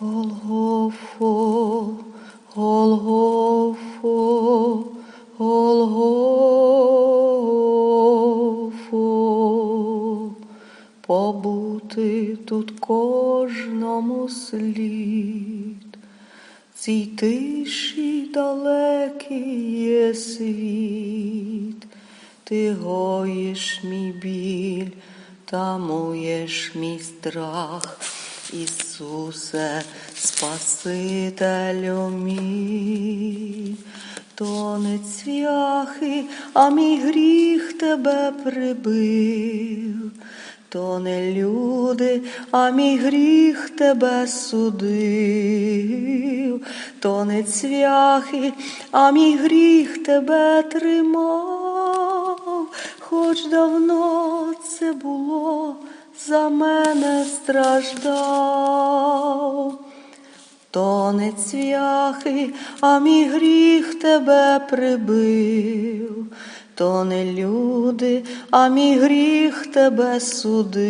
Голгофо, Голгофо, Голгофо, побути тут кожному слід, цій тиші далекий є світ, ти гоїш мій біль, тамуєш мій страх. Ісусе, Спасителю мій, то не цвяхи, а мій гріх тебе прибив, то не люди, а мій гріх тебе судив, то не цвяхи, а мій гріх тебе тримав, хоч давно це було за мене страждав, то не цвяхи, а мій гріх тебе прибив, то не люди, а мій гріх тебе судив,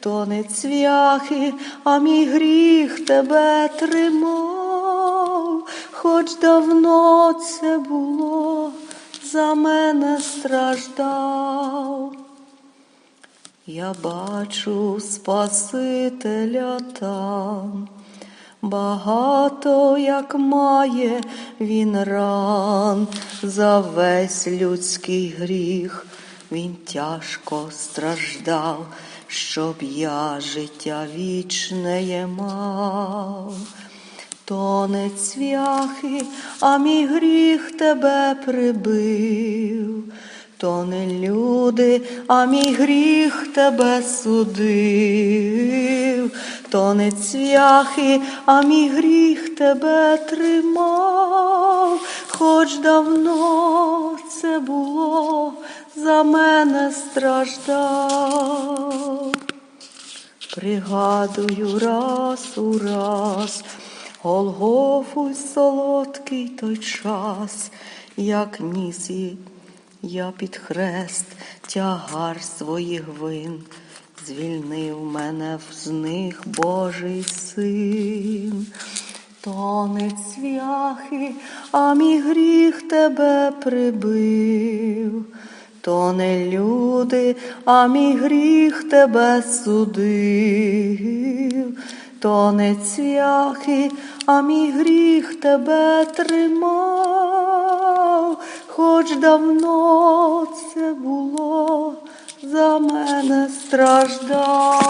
то не цвяхи, а мій гріх тебе тримав, хоч давно це було, за мене страждав. Я бачу Спасителя там, багато як має він ран. За весь людський гріх, він тяжко страждав, щоб я життя вічне мав. То не цвяхи, а мій гріх тебе прибив то не люди, а мій гріх тебе судив, то не цвяхи, а мій гріх тебе тримав, хоч давно це було, за мене страждав. Пригадую раз у раз, Голгофу солодкий той час, як ніс я під хрест тягар своїх вин, звільнив мене з них Божий син, то не цвяхи, а мій гріх тебе прибив, то не люди, а мій гріх тебе судив, то не цвяхи, а мій гріх тебе тримав хоч давно це було за мене страждав.